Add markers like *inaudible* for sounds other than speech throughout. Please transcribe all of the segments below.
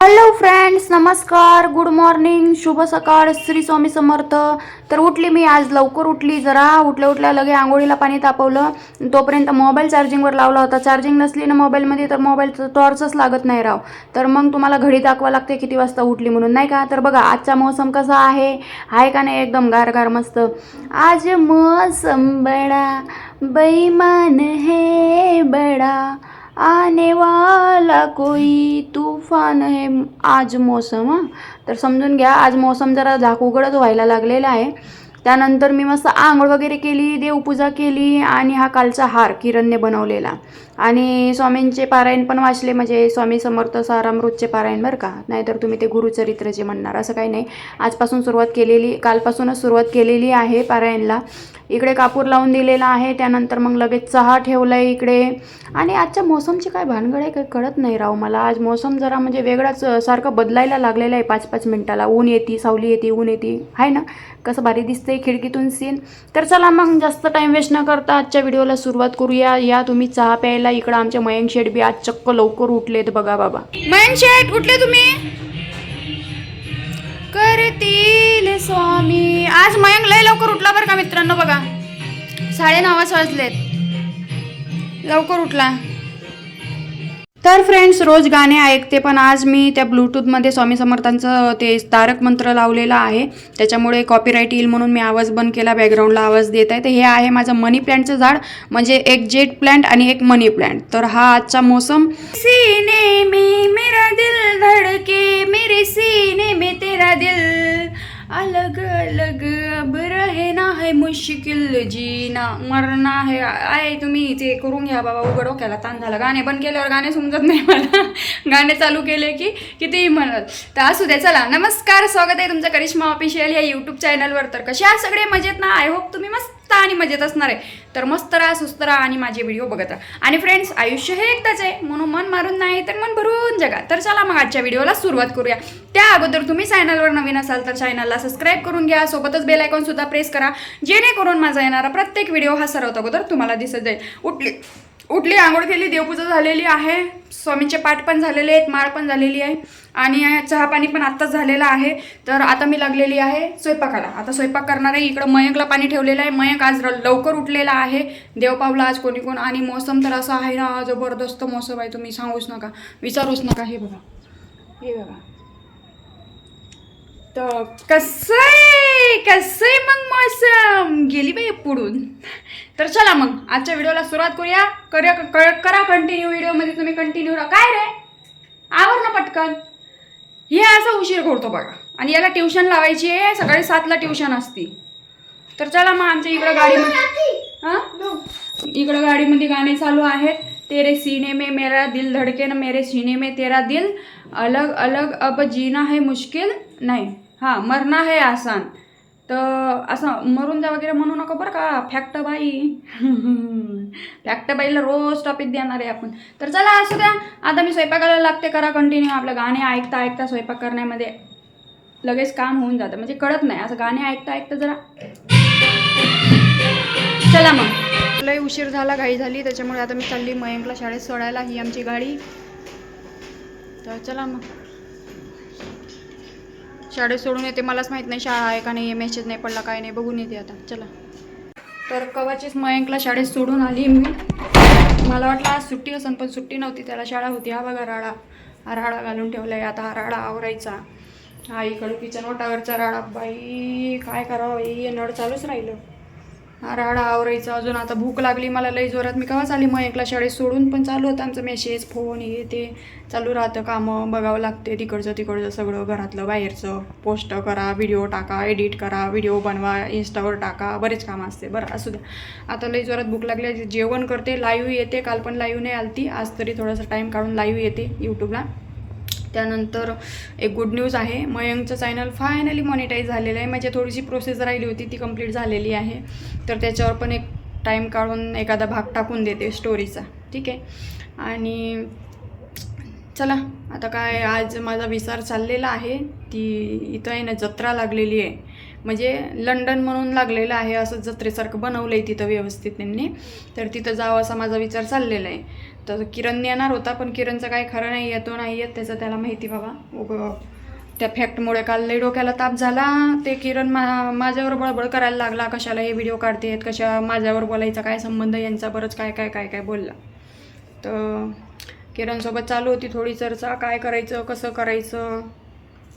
Hello friends नमस्कार good morning शुभ सकाळ श्री स्वामी समर्थ. तर उठली मी आज लवकर उठली जरा उठल्या उठल्या लगे आंघोळीला पाणी तापवलं. तोपर्यंत मोबाईल चार्जिंगवर लावला होता. चार्जिंग नसली ना मोबाईलमध्ये तर मोबाईलचं टॉर्चच लागत नाही राव. तर मग तुम्हाला घडी दाखवा लागते किती वाजता उठली म्हणून नाही का? तर बघा आजचा मौसम कसा आहे? आहे का नाही? एकदम गार गार मस्त. आज मौसम बडा बैमान है बडा. आने वाला कोई तुफान हे आज मौसम तर समजून घ्या आज मौसम जरा झाकूगडच व्हायला लागलेला आहे. त्यानंतर मी मस्त आंघोळ वगैरे केली देवपूजा केली आणि हा कालचा हार किरणने बनवलेला. आणि स्वामींचे पारायण पण वाचले म्हणजे स्वामी समर्थ सारामृतचे पारायण बरं का? नाहीतर तुम्ही ते गुरुचरित्रचे म्हणणार असं काही नाही. आजपासून सुरुवात केलेली कालपासूनच सुरुवात केलेली आहे पारायणला. इकडे कापूर लावून दिलेला आहे त्यानंतर मग लगेच चहा ठेवला आहे इकडे. आणि आजच्या मोसमची काय भानगड आहे काही कळत नाही राव मला. आज मोसम जरा म्हणजे वेगळाच सारखं बदलायला लागलेलं आहे. पाच पाच मिनटाला ऊन येते सावली येते ऊन येते. आहे ना? कसं भारी खिडकीतून सीन तर चला मग जास्त टाईम वेस्ट न करता आजच्या व्हिडिओला सुरुवात करूया. या तुम्ही चहा प्यायला इकडं आमच्या मयंक शेठ बी आज चक्क लवकर उठलेत बघा बाबा. मयंक शेठ उठले तुम्ही? करतील स्वामी. आज मयंक लय लवकर उठला बरं का मित्रांनो बघा. साडे नऊ वाजलेत. लवकर उठला. तर फ्रेंड्स रोज गाणे ऐकते पण आज मी त्या ब्लूटूथमध्ये स्वामी समर्थांचं ते तारक मंत्र लावलेलं आहे. त्याच्यामुळे कॉपीराईट येईल म्हणून मी आवाज बंद केला बॅकग्राऊंडला आवाज देत आहे. तर हे आहे माझं मनी प्लॅन्टचं झाड. म्हणजे एक जेट प्लॅन्ट आणि एक मनी प्लॅन्ट तर हा आजचा मोसम. सीने में मेरा दिल धडके मेरे सीने में तेरा दिल। अलग अलग अब रहना है मुश्किल जीना. मरना है आहे तुम्ही ते करून घ्या बाबा. उघड डोक्याला ताण झाला. गाणे बंद केल्यावर गाणे समजत नाही मला. गाणे चालू केले की कितीही म्हणत. तर असू दे चला. नमस्कार स्वागत आहे तुमचं करिश्मा ऑफिशियल या यूट्यूब चॅनलवर तर कसे आहात? सगळे मजेत ना? आय होप तुम्ही मस्त. मस्त आणि मजेत असणार आहे. तर मस्त राहा सुस्त राहा आणि माझे व्हिडिओ बघत राहा. आणि फ्रेंड्स आयुष्य हे एकदाच आहे. म्हणून मन मारून नाही तर मन भरून जगा. तर चला मग आजच्या व्हिडिओला सुरुवात करूया. त्या अगोदर तुम्ही चॅनलवर नवीन असाल तर चॅनलला सबस्क्राईब करून घ्या. सोबतच बेल आयकॉन सुद्धा प्रेस करा. जेणेकरून माझा येणारा प्रत्येक व्हिडिओ हा सर्वात अगोदर तुम्हाला दिसत जाईल. उठली. उठली आंघोळ केली देवपूजा झालेली आहे. स्वामींचे पाठ पण झालेले आहेत माळ पण झालेली आहे. आणि चहा पाणी पण आत्ताच झालेलं आहे. तर आता मी लागलेली आहे स्वयंपाकाला. आता स्वयंपाक करणार आहे इकडं मयंकला पाणी ठेवलेलं आहे. मयंक आज लवकर उठलेला आहे. देवपावला आज कोणी कोण आणि मोसम तर असं आहे ना जबरदस्त मोसम आहे. तुम्ही सांगूच नका. विचारूच नका. हे बघा. हे बघा. तर कसं आहे? कसं आहे मग मौसम? गेली बाई पुढून. तर चला मग आजच्या व्हिडिओला सुरुवात करूया. करूया क- करा कंटिन्यू व्हिडिओमध्ये तुम्ही कंटिन्यू काय रे? आवर ना पटकन. हे असं उशीर करतो बघा. आणि याला ट्युशन लावायची आहे सकाळी सातला ट्युशन असती. तर चला मग आमच्या इकडं गाडीमध्ये हां? इकडं गाडीमध्ये गाणे चालू आहेत. तेरे सीने में मेरा दिल धड़के न मेरे सीने में तेरा दिल. अलग अलग अब जीना है मुश्किल. नाही. हां मरना है आसान. तर असं मरून जा वगैरे म्हणू नका बरं का फॅक्ट बाई. *laughs* फॅक्ट बाईला रोज टॉपिक देणार आहे आपण. तर चला असू द्या. आता मी स्वयंपाकाला लागते करा कंटिन्यू आपलं गाणे ऐकता ऐकता स्वयंपाक करण्यामध्ये. लगेच काम होऊन जातं. म्हणजे कळत नाही. असं गाणे ऐकता ऐकता जरा. चला मग. लय उशीर झाला घाई झाली. त्याच्यामुळे आता मी चालली मयंकला शाळेत सोडायला. ही आमची गाडी. तर चला मग. शाळेत सोडून येते. मलाच माहीत नाही शाळा आहे का नाही मेसेज नाही पडला काय नाही. बघून येते आता. चला. तर कवाचीच मयंकला शाळेत सोडून आली मी. मला वाटलं आज सुट्टी असन पण सुट्टी नव्हती. त्याला शाळा होती. हा बघा राडा. हा राडा घालून ठेवलाय. आता हा राडा आवरायचा. हा इकडं किचन ओटावरचा राडा. बाई काय करावं? बाई हे नळ चालूच राहिलं. राडा आवरायचा अजून. आता भूक लागली मला लई जोरात. मी केव्हाच आली? एकला शाळेत सोडून पण चालू होतं आमचं मेसेज फोन हे ते. चालू राहतं कामं बघावं लागते तिकडचं तिकडचं सगळं घरातलं बाहेरचं. पोस्ट करा व्हिडिओ टाका एडिट करा व्हिडिओ बनवा इन्स्टावर टाका. बरेच कामं असते. बरं असू द्या. आता लई जोरात भूक लागली आहे. जेवण करते लाईव्ह येते. काल पण लाईव्ह नाही आलती. आज तरी थोडासा टाईम काढून लाईव्ह येते. यूट्यूबला त्यानंतर एक गुड न्यूज आहे. मयंकचं चॅनल फायनली मॉनिटाईज झालेलं आहे. म्हणजे थोडीशी प्रोसेस राहिली होती ती कंप्लीट झालेली आहे. तर त्याच्यावर पण एक टाईम काढून एखादा भाग टाकून देते स्टोरीचा ठीक आहे? आणि चला आता काय आज माझा विचार चाललेला आहे. ती इथं आहे ना जत्रा लागलेली आहे. म्हणजे लंडन म्हणून लागलेलं आहे असं जत्रेसारखं बनवलं आहे तिथं व्यवस्थित त्यांनी. तर तिथं जावं असा माझा विचार चाललेला आहे. तर किरण येणार होता पण किरणचं काय खरं नाही येतो नाही येत त्याचं त्याला माहिती बाबा. त्या फॅक्टमुळे काल लई डोक्याला ताप झाला. ते किरण मा माझ्यावर बळबळ करायला लागला. कशाला हे व्हिडिओ काढते आहेत कशा माझ्यावर बोलायचा? काय संबंध यांचा? बरंच काय काय काय काय बोलला. तर किरणसोबत चालू होती थोडी चर्चा. काय करायचं? कसं करायचं?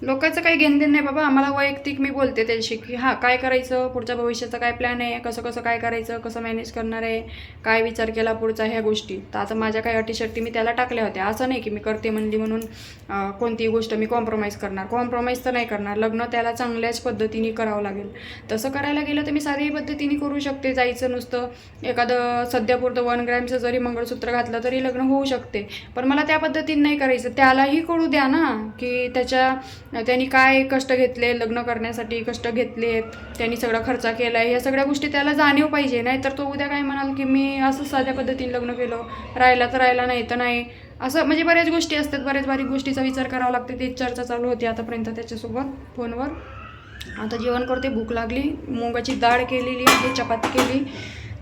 लोकांचं काही घेणदेण नाही बाबा. आम्हाला वैयक्तिक मी बोलते त्याच्याशी की हां काय करायचं? पुढच्या भविष्याचा काय प्लॅन आहे? कसं कसं काय करायचं? कसं मॅनेज करणार आहे? काय विचार केला पुढचा ह्या गोष्टी? तर आता माझ्या काही अटीशर्टी मी त्याला टाकल्या होत्या. असं नाही की मी करते म्हणली म्हणून कोणतीही गोष्ट मी कॉम्प्रोमाइज करणार. कॉम्प्रोमाइज तर नाही करणार. लग्न त्याला चांगल्याच पद्धतीने करावं लागेल. तसं करायला गेलं तर मी साध्याही पद्धतीने करू शकते. जायचं नुसतं एखादं सध्यापुरतं वन ग्रॅमचं जरी मंगळसूत्र घातलं तरी लग्न होऊ शकते. पण मला त्या पद्धतीने नाही करायचं. त्यालाही कळू द्या ना की त्याच्या त्यांनी काय कष्ट घेतले लग्न करण्यासाठी कष्ट घेतले त्यांनी सगळा खर्च केला आहे ह्या सगळ्या गोष्टी त्याला जाणीव पाहिजे. नाही तर तो उद्या काय म्हणाल की मी असं साध्या पद्धतीने लग्न केलं राहिला तर राहिला नाही तर नाही. असं म्हणजे बऱ्याच गोष्टी असतात बऱ्याच बारीक गोष्टीचा विचार करावा लागते. ती चर्चा चालू होती आतापर्यंत त्याच्यासोबत फोनवर. आता जेवण करते भूक लागली मुगाची डाळ केलेली आहे चपाती केली.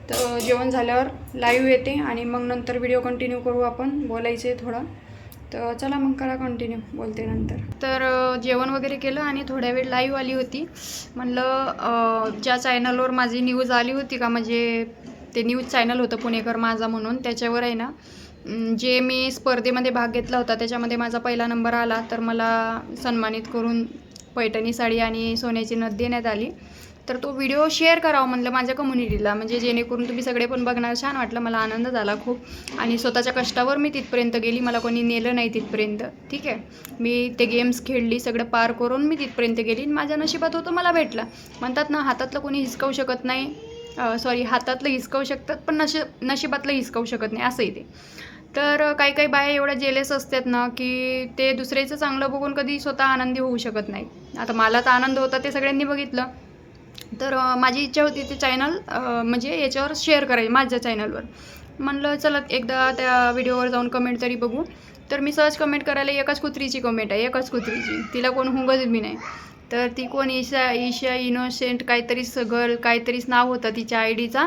तर जेवण झाल्यावर लाईव्ह येते आणि मग नंतर व्हिडिओ कंटिन्यू करू आपण बोलायचे थोडं. तर चला मग करा कंटिन्यू बोलते नंतर. तर जेवण वगैरे केलं आणि थोड्या वेळ लाईव्ह आली होती. म्हणलं ज्या चॅनलवर माझी न्यूज आली होती का म्हणजे ते न्यूज चॅनल होतं पुणेकर माझा म्हणून त्याच्यावर आहे ना जे मी स्पर्धेमध्ये भाग घेतला होता त्याच्यामध्ये माझा पहिला नंबर आला. तर मला सन्मानित करून पैठणी साडी आणि सोन्याची नथ देण्यात आली. तर तो व्हिडिओ शेअर करावा म्हणलं माझ्या कम्युनिटीला म्हणजे जेणेकरून तुम्ही सगळे पण बघणार. छान वाटलं. मला आनंद झाला खूप. आणि स्वतःच्या कष्टावर मी तिथपर्यंत गेली. मला कोणी नेलं नाही तिथपर्यंत. ठीक आहे? मी ते गेम्स खेळली सगळं पार करून मी तिथपर्यंत गेली. आणि माझ्या नशिबात होतं मला भेटला. म्हणतात ना हातातलं कोणी हिसकावू शकत नाही. सॉरी हातातलं हिसकावू शकतात पण नशि नशिबातलं हिसकावू शकत नाही. असंही ते. तर काही काही बाया एवढ्या जेलेस असतात ना की ते दुसऱ्याचं चांगलं बघून कधी स्वतः आनंदी होऊ शकत नाही आता मला तर आनंद होता ते सगळ्यांनी बघितलं. तर माझी इच्छा होती ते चॅनल म्हणजे याच्यावर शेअर करायचे माझ्या चॅनलवर म्हणलं चला एकदा त्या व्हिडिओवर जाऊन कमेंट तरी बघू. तर मी सहज कमेंट करायला एकाच कुत्रीची कमेंट आहे एकाच कुत्रीची. तिला कोण हुंगच बी नाही. तर ती कोण ईशा ईशा इनोसेंट काहीतरीच गर्ल काहीतरीच नाव होतं तिच्या आय डीचा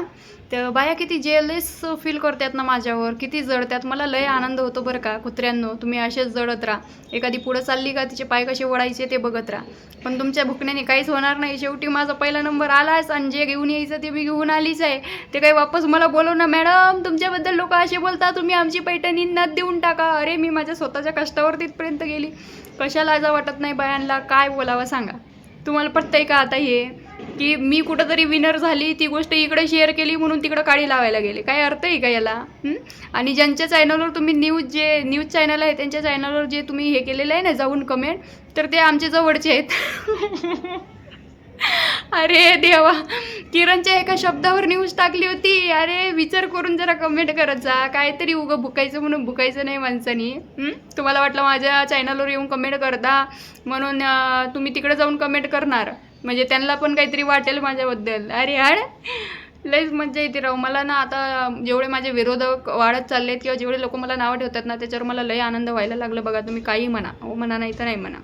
तर बाया किती जेलेस फील करतात ना माझ्यावर किती जडतात. मला लय आनंद होतो बरं का कुत्र्यांनो. तुम्ही असेच जळत राहा. एखादी पुढं चालली का तिचे पाय कसे वळायचे ते बघत राहा. पण तुमच्या भुकण्याने काहीच होणार नाही. शेवटी माझा पहिला नंबर आलाच आणि जे घेऊन यायचं ते मी घेऊन आलीच आहे. ते काही वापस मला बोलव ना मॅडम तुमच्याबद्दल लोक असे बोलता तुम्ही आमची पैठणी नथ देऊन टाका. अरे मी माझ्या स्वतःच्या कष्टावर तिथपर्यंत गेली. कशाला जा वाटत नाही बायांना? काय बोलावं सांगा. तुम्हाला पटतंय का आता हे? की मी कुठंतरी विनर झाली ती गोष्ट इकडे शेअर केली म्हणून तिकडं काळी लावायला गेले. काय अर्थ आहे का याला? आणि ज्यांच्या चॅनलवर तुम्ही न्यूज जे न्यूज चॅनल आहे त्यांच्या चॅनलवर जे तुम्ही हे केलेलं आहे ना जाऊन कमेंट तर ते आमचे जवळचे आहेत. *laughs* अरे देवा! किरणच्या एका शब्दावर न्यूज टाकली होती. अरे विचार करून जरा कमेंट करत जा. काहीतरी उगं बुकायचं म्हणून बुकायचं नाही माणसानी. तुम्हाला वाटलं माझ्या चॅनलवर येऊन कमेंट करता? म्हणून तुम्ही तिकडे जाऊन कमेंट करणार. म्हणजे त्यांना पण काहीतरी वाटेल माझ्याबद्दल. अरे यार लईच मज्जा येते राहू मला ना आता जेवढे माझे विरोधक वाढत चाललेत किंवा जेवढे लोक मला नावं ठेवतात ना त्याच्यावर मला लई आनंद व्हायला लागलं बघा. तुम्ही काही म्हणा. हो म्हणा नाही तर नाही म्हणा.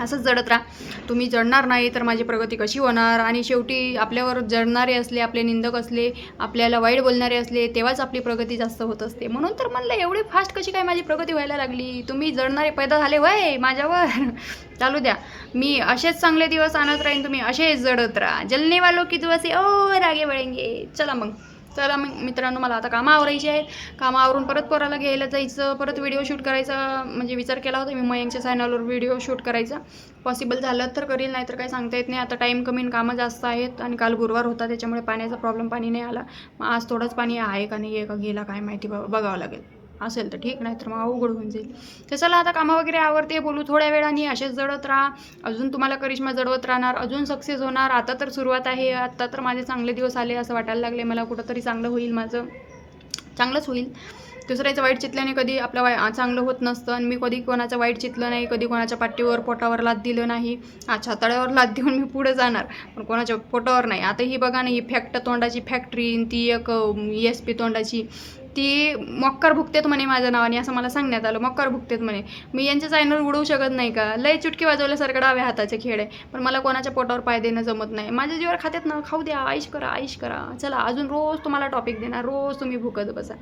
असंच जडत राहा. तुम्ही जडणार नाही तर माझी प्रगती कशी होणार? आणि शेवटी आपल्यावर जडणारे असले आपले निंदक असले आपल्याला वाईट बोलणारे असले तेव्हाच आपली प्रगती जास्त होत असते. म्हणून तर म्हणलं एवढी फास्ट कशी काय माझी प्रगती व्हायला लागली? तुम्ही जडणारे पैदा झाले वय माझ्यावर. *laughs* चालू द्या. मी असेच चांगले दिवस आणत राहीन तुम्ही असेच जडत राहा. जलने वालो की दिवस ओ रागे वळेंगे. चला मग. चला मग मित्रांनो मला आता कामं आवरायची आहेत. कामं आवरून परत पोराला घ्यायला जायचं परत व्हिडिओ शूट करायचा म्हणजे विचार केला होता मी मयंकच्या चॅनलवर व्हिडिओ शूट करायचा. पॉसिबल झालं तर करील नाही तर काही सांगता येत नाही. आता टाईम कमी आणि कामं जास्त आहेत आणि काल गुरुवार होता त्याच्यामुळे पाण्याचा प्रॉब्लेम पाणी नाही आला. मग आज थोडंच पाणी आहे का नाही आहे का गेला काय माहिती बघावं लागेल. असेल तर ठीक नाही तर मग अवघड होऊन जाईल. तर चला आता कामं वगैरे आवडते बोलू थोड्या वेळाने असेच जडत राहा. अजून तुम्हाला करिश्मा जडवत राहणार अजून सक्सेस होणार. आता तर सुरुवात आहे आत्ता तर माझे चांगले दिवस आले असं वाटायला लागले. मला कुठंतरी चांगलं होईल माझं. चांगलंच होईल. दुसऱ्याचं वाईट चितल्याने कधी आपलं वाय चांगलं होत नसतं. आणि मी कधी कोणाचं वाईट चितलं नाही कधी कोणाच्या पाठीवर पोटावर लाद दिलं नाही. अच्छा छाताळ्यावर लाद देऊन मी पुढे जाणार. पण कोणाच्या पोटावर नाही. आता ही बघा ना ही फॅक्ट तोंडाची फॅक्टरी ती एक एस पी तोंडाची. ती मक्कर भुकतेत म्हणे माझ्या नावाने असं मला सांगण्यात आलं. मक्कर भुकतेत म्हणे. मी यांचे चॅनल उडवू शकत नाही का? लय चुटकी वाजवल्यासारखं डाव्या हाताचे खेळ आहे. पण मला कोणाच्या पोटावर पाय देणं जमत नाही. माझ्या जीवर खात्यात ना? खाऊ द्या आईश करा आईश करा. चला अजून रोज तुम्हाला टॉपिक देणार. रोज तुम्ही भुकत बसा.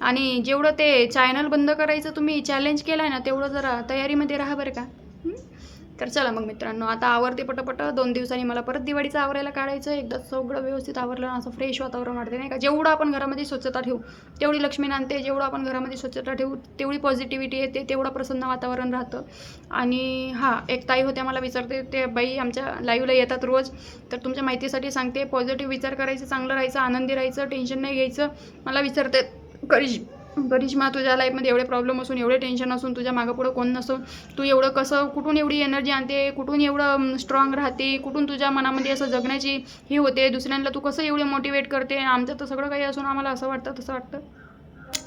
आणि जेवढं ते चॅनल बंद करायचं तुम्ही चॅलेंज केलं आहे ना तेवढं जरा तयारीमध्ये राहा बरं का. तर चला मग मित्रांनो आता आवरते पटपट. दोन दिवसांनी मला परत दिवाळीचं आवरायला काढायचं एकदा सगळं व्यवस्थित आवरलं असं फ्रेश वातावरण वाटते नाही का? जेवढं आपण घरामध्ये स्वच्छता ठेवू तेवढी लक्ष्मी नांदते. जेवढं आपण घरामध्ये स्वच्छता ठेवू तेवढी पॉझिटिव्हिटी येते तेवढं प्रसन्न वातावरण राहतं. आणि हां एक ताई होत्या मला विचारते ते बाई आमच्या लाईव्हला येतात रोज. तर तुमच्या माहितीसाठी सांगते पॉझिटिव्ह विचार करायचं चांगलं राहायचं आनंदी राहायचं टेन्शन नाही घ्यायचं. मला विचारते करिश करिश्मा तुझ्या लाईफमध्ये एवढे प्रॉब्लेम असून एवढे टेन्शन असून तुझ्या मागं पुढं कोण नसून तू एवढं कसं कुठून एवढी एनर्जी आणते कुठून एवढं स्ट्रॉंग राहते कुठून तुझ्या मनामध्ये असं जगण्याची हे होते दुसऱ्यांना तू कसं एवढे मोटिवेट करते आमचं तर सगळं काही असून आम्हाला असं वाटतं तसं वाटतं?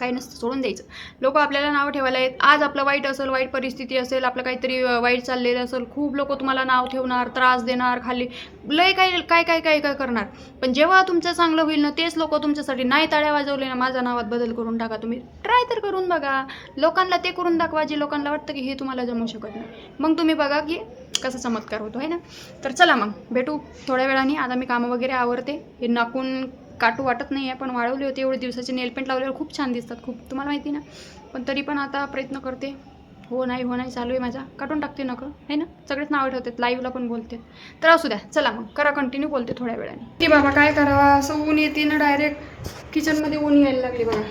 काही नसतं सोडून द्यायचं. लोक आपल्याला नाव ठेवायला आहेत आज आपलं वाईट असेल वाईट परिस्थिती असेल आपलं काहीतरी वाईट चाललेलं असेल खूप लोक तुम्हाला नाव ठेवणार त्रास देणार खाली लय काय काय काय काय काय करणार. पण जेव्हा तुमचं चांगलं होईल ना तेच लोक तुमच्यासाठी नाही ताळ्या वाजवले ना माझ्या नावात बदल करून टाका. तुम्ही ट्राय तर करून बघा. लोकांना ते करून दाखवा जे लोकांना वाटतं की हे तुम्हाला जमू शकत नाही. मग तुम्ही बघा की कसा चमत्कार होतो आहे ना? तर चला मग भेटू थोड्या वेळाने. आता मी कामं वगैरे आवरते. हे नाकून काटू वाटत नाही आहे पण वाढवले होते एवढे दिवसाचे. नेलपेंट लावल्यावर खूप छान दिसतात खूप. तुम्हाला माहिती ना? पण तरी पण आता प्रयत्न करते. हो नाही हो नाही चालू आहे माझा. काटून टाकते नकं आहे ना? सगळेच नाव ठेवतात लाईव्हला पण बोलते. तर असू द्या चला मग. करा कंटिन्यू बोलते थोड्या वेळाने. ती बाबा काय करावा? असं ऊन येते ना डायरेक्ट किचनमध्ये ऊन यायला लागली बघा.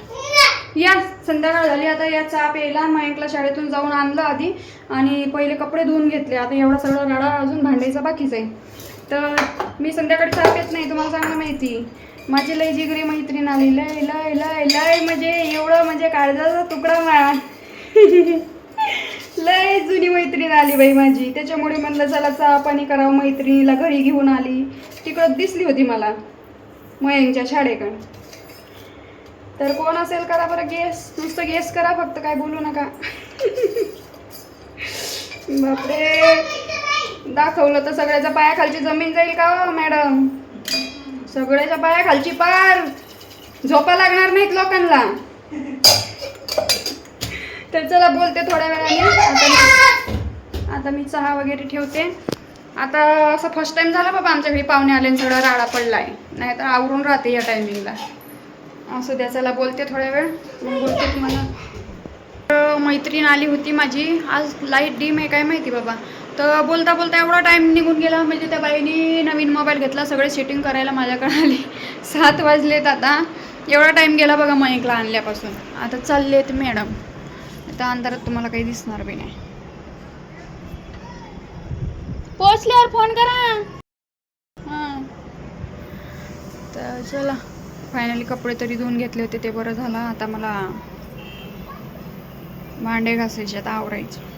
या संध्याकाळ झाली. आता या चहा प्यायला मयंकला शाळेतून जाऊन आणलं आधी. आणि पहिले कपडे धुवून घेतले. आता एवढा सगळा गाडा अजून भांडायचा बाकीच आहे. तर मी संध्याकाळी चहा पित नाही तुम्हाला चांगलं माहिती. माझी लय जिगरी मैत्रीण आली. लय लय लय लय म्हणजे एवढं म्हणजे काळजाचा तुकडा मा *laughs* लय जुनी मैत्रीण आली बाई माझी. त्याच्यामुळे म्हणलं चला चहा पाणी करावं. मैत्रिणीला घरी घेऊन आली. तिकडं दिसली होती मला. मयंकच्या शाळेकडं. तर कोण असेल करा बरं गेस नुसतं गेस करा फक्त काय बोलू नका. *laughs* बापरे. दाखवलं तर सगळ्याचा पायाखालची जमीन जाईल का हो, मॅडम? सगळ्याच्या पायाखालची पार. झोपा लागणार नाहीत लोकांना. तर चला बोलते थोड्या वेळाने. आता मी आता मी चहा वगैरे ठेवते. आता असं फर्स्ट टाइम झाला बाबा आमच्या घरी पाहुणे आले सगळं सगळा राडा पडलाय. नाही तर आवरून राहते या टायमिंगला असं द्या चला बोलते थोड्या वेळ. मग बोलते तुम्हाला. तर मैत्रीण आली होती माझी. आज लाइट डीम आहे काय माहिती बाबा. तर बोलता बोलता एवढा टाईम निघून गेला म्हणजे त्या बाईनी नवीन मोबाईल घेतला सगळे सेटिंग करायला माझ्याकडे आली. *laughs* सात वाजलेत आता. एवढा टाईम गेला बघा मयंकला आणल्यापासून. आता चाललेत मॅडम आता अंधारात तुम्हाला काही दिसणार बी नाही. पोचल्यावर फोन करा. हां. तर चला. फायनली कपडे तरी धुवून घेतले होते ते बरं झालं. आता मला भांडे घासायचे आता आवरायचे.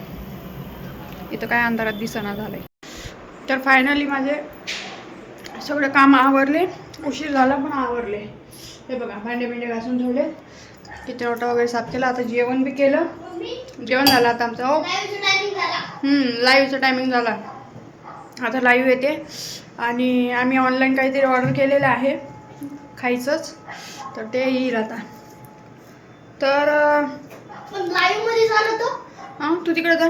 इथं काय अंधारात दिसना झालंय. तर फायनली माझे सगळे काम आवरले. उशीर झाला पण आवरले. हे बघा भांडे बिंडे घासून ठेवले किती ओटा वगैरे साफ केला. आता जेवण बी केलं. जेवण झालं आता आमचं हो. लाईव्हचं टायमिंग झाला. आता लाईव्ह येते. आणि आम्ही ऑनलाईन काहीतरी ऑर्डर केलेलं आहे. खायचंच. तर ते येईल आता. तर झालं हां तू तिकडे जा.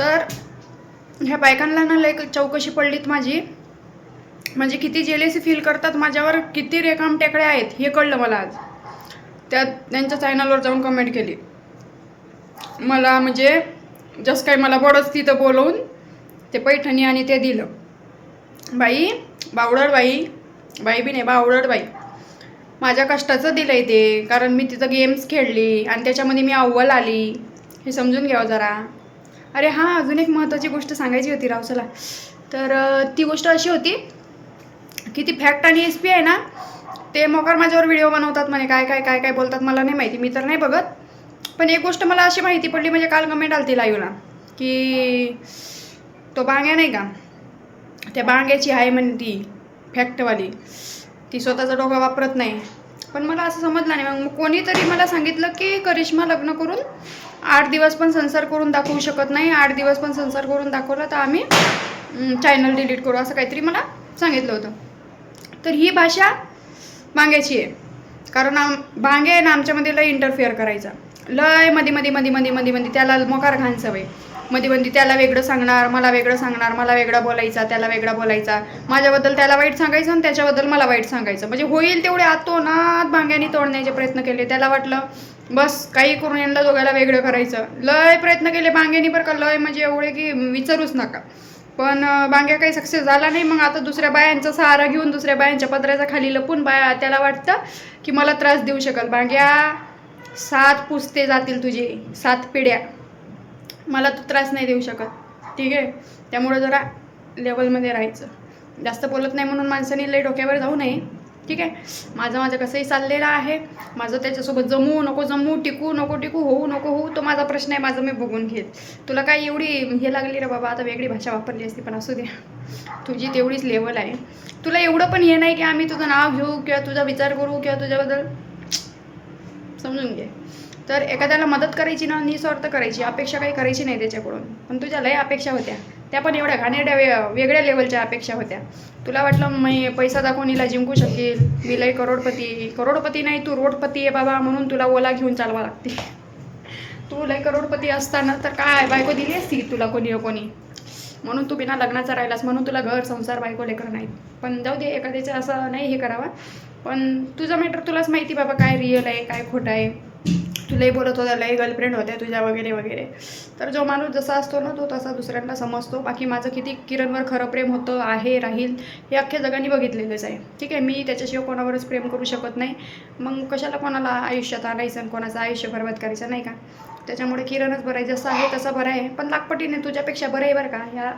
तर ह्या बायकांना ना लय चौकशी पडलीत माझी. म्हणजे किती जेलेसी फील करतात माझ्यावर किती रेखाम टेकड्या आहेत हे कळलं मला आज. त्या त्यांच्या चॅनलवर जाऊन कमेंट केली. मला म्हणजे जसं काही मला बडच तिथं बोलवून ते पैठणी आणि ते दिलं. बाई बावडड बाई बाई बी नाही बावडड बाई. माझ्या कष्टाचं दिलं आहे ते कारण मी तिथं गेम्स खेळली आणि त्याच्यामध्ये मी अव्वल आली. हे समजून घ्यावं जरा. अरे हां अजून एक महत्त्वाची गोष्ट सांगायची होती राव चला तर ती गोष्ट अशी होती की ती फॅक्ट आणि एस पी आहे ना ते मोकार माझ्यावर व्हिडिओ बनवतात म्हणे काय काय काय काय बोलतात मला नाही माहिती मी तर नाही बघत. पण एक गोष्ट मला अशी माहिती पडली म्हणजे काल कमेंट आली लाईव्हला की तो बांग्या नाही का त्या बांग्याची आहे म्हणे ती फॅक्टवाली ती स्वतःचा डोका वापरत नाही. पण मला असं समजलं नाही. मग कोणीतरी मला सांगितलं की करिश्मा लग्न करून आठ दिवस पण संसार करून दाखवू शकत नाही. आठ दिवस पण संसार करून दाखवला तर आम्ही चॅनल डिलीट करू असं काहीतरी मला सांगितलं होतं. तर ही भाषा बांग्याची आहे. कारण आम भांगे आहे ना आमच्यामध्ये लय इंटरफिअर करायचा. लयमध्ये मध्ये मध्ये मध्ये मध्ये मध्ये त्याला मोकार घाण सवय मध्ये मध्ये त्याला वेगळं सांगणार मला वेगळं सांगणार मला वेगळा बोलायचा त्याला वेगळा बोलायचा. माझ्याबद्दल त्याला वाईट सांगायचं आणि त्याच्याबद्दल मला वाईट सांगायचं. म्हणजे होईल तेवढे आतोनात भांग्यानी तोडण्याचे प्रयत्न केले. त्याला वाटलं बस काही करून यांना दोघायला वेगळं करायचं. लय प्रयत्न केले बांग्यानी बरं का लय म्हणजे एवढे की विचारूच नका. पण बांग्या काही सक्सेस झाला नाही. मग आता दुसऱ्या बायांचा सहारा घेऊन दुसऱ्या बायांच्या पत्र्याचा खाली लपून बाया त्याला वाटतं की मला त्रास देऊ शकाल. बांग्या सात पुसते जातील तुझे सात पिढ्या. मला तू त्रास नाही देऊ शकत. ठीक आहे? त्यामुळं जरा लेवलमध्ये राहायचं. जास्त बोलत नाही म्हणून माणसाने लय डोक्यावर जाऊ नये. ठीक आहे? माझं माझं कसंही चाललेलं आहे. माझं त्याच्यासोबत जमू नको जमू टिकू नको टिकू होऊ नको होऊ तो माझा प्रश्न आहे माझं मी बघून घेत तुला काय एवढी हे लागली रे बाबा? आता वेगळी भाषा वापरली असती पण असू द्या तुझी तेवढीच लेवल आहे. तुला एवढं पण हे नाही की आम्ही तुझं नाव घेऊ किंवा तुझा विचार करू किंवा तुझ्याबद्दल समजून घे. तर एखाद्याला मदत करायची ना निस्वार्थ करायची अपेक्षा काही करायची नाही त्याच्याकडून. पण तुझ्या लय अपेक्षा होत्या. त्या पण एवढ्या घाणेरड्या वे वेगळ्या लेवलच्या अपेक्षा होत्या. तुला वाटलं मी पैसा दाखवून हिला जिंकू शकेल? मी लय करोडपती करोडपती नाही तू रोडपती आहे बाबा म्हणून तुला ओला घेऊन चालवा लागते. तू लय करोडपती असताना तर काय बायको दिली असती तुला कोणी कोणी? म्हणून तू बिना लग्नाचा राहिलास म्हणून तुला घर संसार बायको लेकर नाहीत. पण जाऊ दे एखाद्याचं असं नाही हे करावा. पण तुझं मॅटर तुलाच माहिती बाबा काय रिअल आहे काय खोटं आहे. तुलाही बोलत होता लय गर्लफ्रेंड होत्या तुझ्या वगैरे वगैरे. तर जो माणूस जसा असतो ना तो तसा दुसऱ्यांना समजतो. बाकी माझं किती किरणवर खरं प्रेम होतं आहे राहील हे अख्ख्या जगाने बघितलेलंच आहे. ठीक आहे मी त्याच्याशिवाय कोणावरच प्रेम करू शकत नाही. मग कशाला कोणाला आयुष्यात आणायचं आणि कोणाचं आयुष्य बरबाद करायचं नाही का? त्याच्यामुळे किरणच बरं आहे. जसं आहे तसं बरं आहे. पण लाखपटीने तुझ्यापेक्षा बरं आहे बरं का? ह्या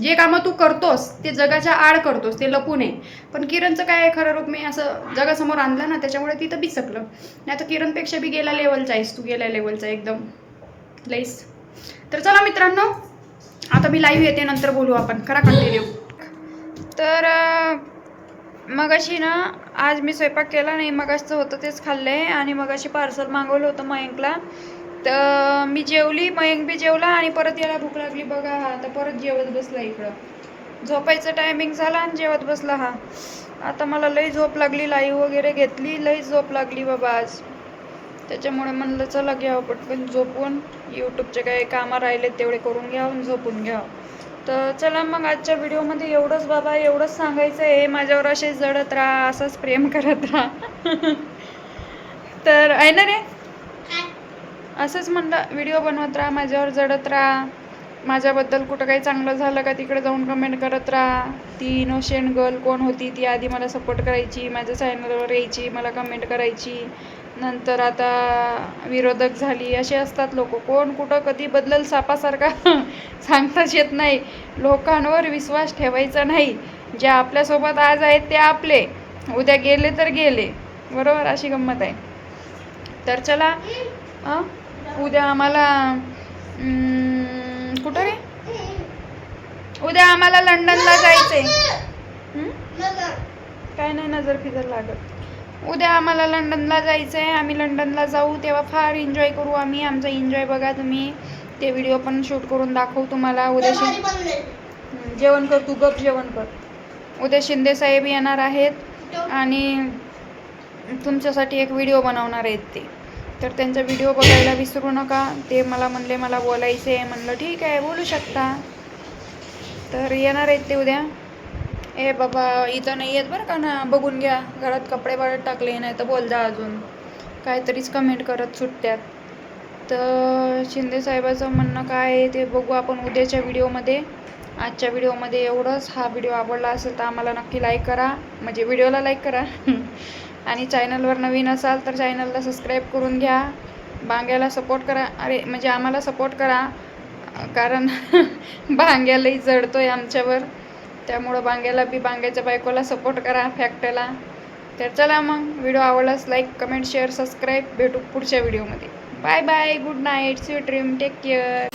जे कामं तू करतोस ते जगाच्या आड करतोस ते लपून आहे पण किरणचं काय आहे खरं रूप? मी असं जगासमोर आणलं ना त्याच्यामुळे तिथं बिचकलं. नाही तर किरणपेक्षा बी गेल्या लेवलचा आहेस तू गेल्या लेवलचा एकदम. लईस. तर चला मित्रांनो आता मी लाईव्ह येते नंतर बोलू आपण. खरा कंटिन्यू तर मग अशी ना आज मी स्वयंपाक केला नाही. मगाशचं होतं तेच खाल्लं आहे आणि मगाशी पार्सल मागवलं होतं मयंकला. तर मी जेवली मयंक बी जेवला आणि परत याला भूक लागली. बघा हा आता परत जेवत बसला इकडं. झोपायचं टायमिंग झाला आणि जेवत बसला हा. आता मला लई झोप लागली लाईव्ह वगैरे घेतली लई झोप लागली बाबा आज. त्याच्यामुळे म्हणलं चला घ्यावं पटकन झोपून. यूट्यूबचे काही कामं राहिले तेवढे करून घ्यावं आणि झोपून घ्यावं. तर चला मग आजच्या व्हिडिओमध्ये एवढंच बाबा एवढंच सांगायचं आहे. माझ्यावर असे जडत राहा असंच प्रेम करत राहा. *laughs* तर आहे ना रे? असंच म्हणलं व्हिडिओ बनवत राहा माझ्यावर जडत राहा. माझ्याबद्दल कुठं काही चांगलं झालं का तिकडे जाऊन कमेंट करत राहा. ती इनोशेंट गर्ल कोण होती ती आधी मला सपोर्ट करायची माझ्या चॅनलवर यायची मला कमेंट करायची. नंतर आता विरोधक झाली असे असतात लोक. कोण कुठं कधी बदलल सापासारखा *laughs* सांगताच येत नाही. लोकांवर विश्वास ठेवायचा नाही. जे आपल्यासोबत आज आहेत ते आपले. उद्या गेले तर गेले. बरोबर? अशी गंमत आहे. तर चला उद्या आम्हाला कुठं रे? उद्या आम्हाला लंडनला जायचंय? काय नाही नजर फिजर लागत. उद्या आम्हाला लंडनला जायचं आहे आम्ही लंडनला जाऊ तेव्हा फार एन्जॉय करू आम्ही. आमचा एन्जॉय बघा तुम्ही. ते व्हिडिओ पण शूट करून दाखवू तुम्हाला. उद्या शि- हम्म, जेवण कर तू गप जेवण कर. उद्या शिंदे साहेब येणार आहेत. आणि तुमच्यासाठी एक व्हिडिओ बनवणार आहेत ते. तर त्यांचा व्हिडिओ बघायला विसरू नका. ते मला म्हणले मला बोलायचं आहे. म्हणलं ठीक आहे बोलू शकता. तर येणार आहेत ते उद्या. ए बाबा इथं नाही येत बरं का ना? बघून घ्या. घरात कपडे वाळत टाकले नाही तर बोल जा अजून. काहीतरीच कमेंट करत सुटत्यात. तर शिंदे साहेबाचं म्हणणं काय आहे ते बघू आपण उद्याच्या व्हिडिओमध्ये आजच्या व्हिडिओमध्ये एवढंच. हा व्हिडिओ आवडला असेल तर आम्हाला नक्की लाईक करा. म्हणजे व्हिडिओला लाईक करा. *laughs* आणि चॅनलवर नवीन असाल तर चॅनलला सबस्क्राईब करून घ्या. बांग्याला सपोर्ट करा. अरे म्हणजे आम्हाला सपोर्ट करा. कारण *laughs* बांग्यालाही आहे आमच्यावर. त्यामुळं बांग्याला बी बांग्याच्या बायकोला सपोर्ट करा फॅक्टला तर चला मग व्हिडिओ आवडलास लाईक कमेंट शेअर सबस्क्राईब भेटू पुढच्या व्हिडिओमध्ये bye bye good night sweet dream take care